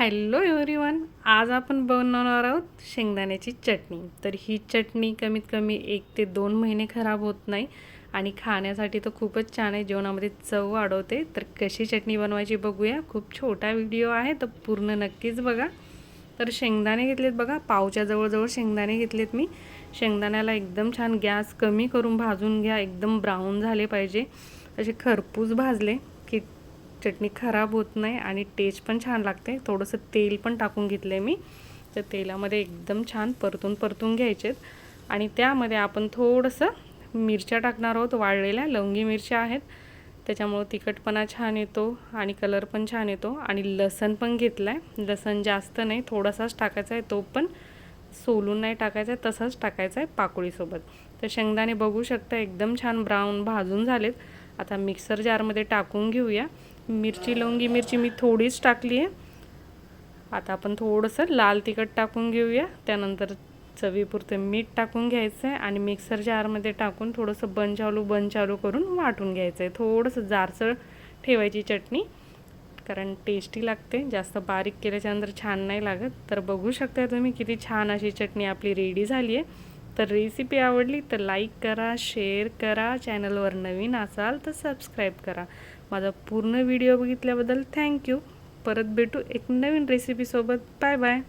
Hello everyone आज आपण बनवणार आहोत शेंगदाण्याची चटणी. तर ही चटणी कमीत कमी एक ते दोन महिने खराब होत नाही आणि खाण्यासाठी तर खूपच छान आहे जेवणामध्ये चव वाढवते. तर कशी चटणी बनवायची बघूया. खूप छोटा व्हिडिओ आहे तर पूर्ण नक्कीच बघा. तर शेंगदाणे घेतलेत बघा पावच्या जवळजवळ शेंगदाणे घेतलेत मी. शेंगदाण्याला एकदम छान गॅस कमी करून भाजून घ्या एकदम ब्राऊन झाले पाहिजे. असे खरपूस भाजले की चटणी खराब होत नाही आणि टेस्ट पण छान लागते. थोडंसं तेल पण टाकून घेतलं आहे मी. तर तेलामध्ये एकदम छान परतून परतून घ्यायचेत. आणि त्यामध्ये आपण थोडंसं मिरच्या टाकणार आहोत. वाळलेल्या लवंगी मिरच्या आहेत. त्याच्यामुळं तिखटपणा छान येतो आणि कलर पण छान येतो. आणि लसण पण घेतला आहे लसण जास्त नाही थोडासाच टाकायचा आहे तो पण. सोलून नाही टाकायचा आहे तसाच टाकायचा आहे पाकोळीसोबत. तर शेंगदाणे बघू शकता एकदम छान ब्राऊन भाजून झालेत. आता मिक्सर जारमध्ये टाकून घेऊया. मिरची लवंगी मिरची मी थोडीच टाकली आहे. आता आपण थोडंसं लाल तिखट टाकून घेऊया. त्यानंतर चवीपुरतं मीठ टाकून घ्यायचं आहे आणि मिक्सर जारमध्ये टाकून थोडंसं बंद चालू बंद चालू करून वाटून घ्यायचं आहे थोडंसं जारसळ ठेवायची चटणी कारण टेस्टी लागते. जास्त बारीक केल्याच्यानंतर छान नाही लागत. तर बघू शकता तुम्ही किती छान अशी चटणी आपली रेडी झाली आहे तर रेसिपी आवडली तर लाईक करा शेअर करा चॅनलवर नवीन असाल तर सबस्क्राईब करा. माझा पूर्ण व्हिडिओ बघितल्याबद्दल थँक्यू परत भेटू एक नवीन रेसिपीसोबत बाय बाय